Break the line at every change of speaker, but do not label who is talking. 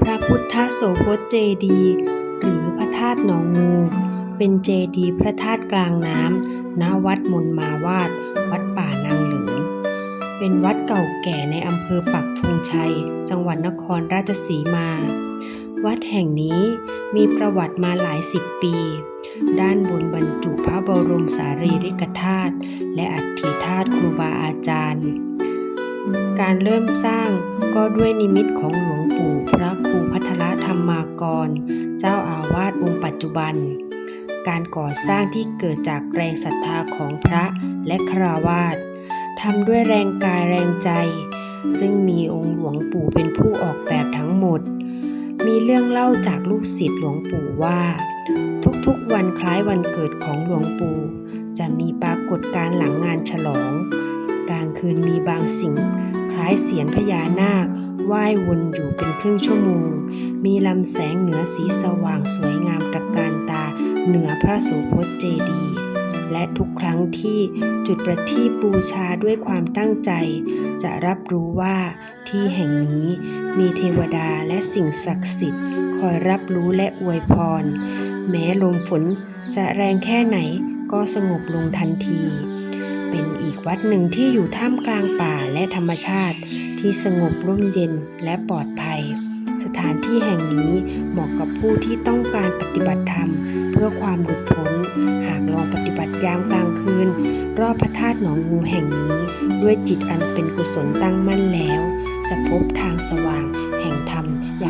พระพุทธโสพจเจดี หรือพระธาตุหนองงู เป็นเจดีพระธาตุกลางน้ำณวัดมนมาวาด วัดป่านางเหลืองเป็นวัดเก่าแก่ในอำเภอปักธงชัย จังหวัดนครราชสีมา วัดแห่งนี้มีประวัติมาหลายสิบปี ด้านบนบรรจุพระบรมสารีริกธาตุและอัฐิธาตุครูบาอาจารย์ การเริ่มสร้างก็ด้วยนิมิตของหลวงปู่พระครูพัทรธรรมากร เจ้าอาวาสองค์ปัจจุบัน การก่อสร้างที่เกิดจากแรงศรัทธาของพระและคราวาสทำด้วยแรงกายแรงใจ ซึ่งมีองค์หลวงปู่เป็นผู้ออกแบบทั้งหมด มีเรื่องเล่าจากลูกศิษย์หลวงปู่ว่า ทุกๆวันคล้ายวันเกิดของหลวงปู่ จะมีปรากฏการณ์หลังงานฉลอง คืนมีบางสิ่ง คล้ายเสียนพญานาคว่ายวนอยู่เป็นครึ่งชั่วโมง มีลำแสงเหนือสีสว่างสวยงามตระการตาเหนือพระโสุพจน์เจดีย์และทุกครั้งที่จุดประทีปบูชาด้วยความตั้งใจ จะรับรู้ว่าที่แห่งนี้มีเทวดาและสิ่งศักดิ์สิทธิ์ คอยรับรู้และอวยพร แม้ลมฝนจะแรงแค่ไหนก็สงบลงทันที เป็นอีกวัดหนึ่งที่อยู่ท่ามกลางป่าและธรรมชาติ ที่สงบร่มเย็นและปลอดภัย สถานที่แห่งนี้เหมาะกับผู้ที่ต้องการปฏิบัติธรรม เพื่อความหลุดพ้น หากลองปฏิบัติยามกลางคืน รอบพระธาตุหนองงูแห่งนี้ ด้วยจิตอันเป็นกุศลตั้งมั่นแล้ว จะพบทางสว่างแห่งธรรมอย่าง